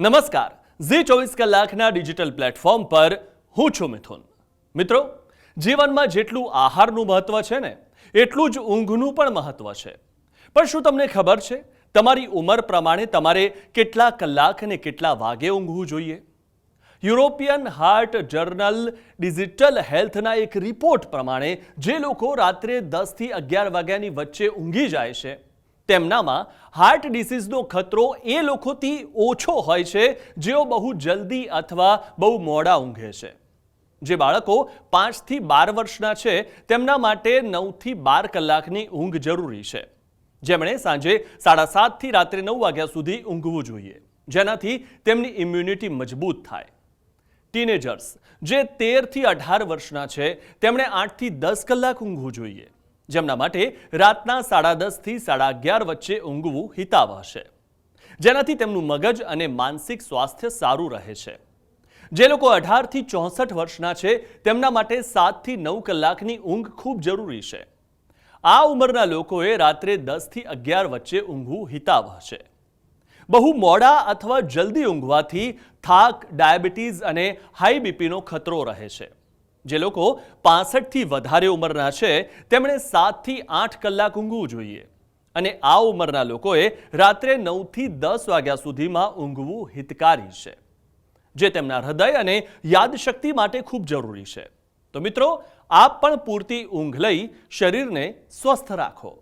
નમસ્કાર. ઝી ચોવીસ કલાકના ડિજિટલ પ્લેટફોર્મ પર હું છું મિથુન. મિત્રો, જીવનમાં જેટલું આહારનું મહત્વ છે ને, એટલું જ ઊંઘનું પણ મહત્વ છે. પણ શું તમને ખબર છે, તમારી ઉંમર પ્રમાણે તમારે કેટલા કલાક અને કેટલા વાગે ઊંઘવું જોઈએ? યુરોપિયન હાર્ટ જર્નલ ડિજિટલ હેલ્થના એક રિપોર્ટ પ્રમાણે જે લોકો રાત્રે દસથી અગિયાર વાગ્યાની વચ્ચે ઊંઘી જાય છે તેમનામાં હાર્ટ ડિસીઝનો ખતરો એ લોકોથી ઓછો હોય છે, જેઓ બહુ જલ્દી અથવા બહુ મોડા ઊંઘે છે. જે બાળકો પાંચથી બાર વર્ષના છે, તેમના માટે નવથી બાર કલાકની ઊંઘ જરૂરી છે. જેમણે સાંજે સાડા સાતથી રાત્રે નવ વાગ્યા સુધી ઊંઘવું જોઈએ, જેનાથી તેમની ઇમ્યુનિટી મજબૂત થાય. ટીનેજર્સ જે તેરથી અઢાર વર્ષના છે, તેમણે આઠથી દસ કલાક ઊંઘવું જોઈએ. જેમના માટે રાતના સાડા દસથી સાડા અગિયાર વચ્ચે ઊંઘવું હિતાવહ છે. જેનાથી તેમનું મગજ અને માનસિક સ્વાસ્થ્ય સારું રહે છે. જે લોકો અઢારથી ચોસઠ વર્ષના છે, તેમના માટે સાતથી નવ કલાકની ઊંઘ ખૂબ જરૂરી છે. આ ઉંમરના લોકોએ રાત્રે દસથી અગિયાર વચ્ચે ઊંઘવું હિતાવહ છે. બહુ મોડા અથવા જલ્દી ઊંઘવાથી થાક, ડાયાબિટીસ અને હાઈ બીપીનો ખતરો રહે છે. જે લોકો પાસઠથી વધારે ઉંમરના છે, તેમણે સાતથી આઠ કલાક ઊંઘવું જોઈએ. અને આ ઉંમરના લોકોએ રાત્રે નવથી દસ વાગ્યા સુધીમાં ઊંઘવું હિતકારી છે, જે તેમના હૃદય અને યાદશક્તિ માટે ખૂબ જરૂરી છે. તો મિત્રો, આપ પણ પૂરતી ઊંઘ લઈ શરીરને સ્વસ્થ રાખો.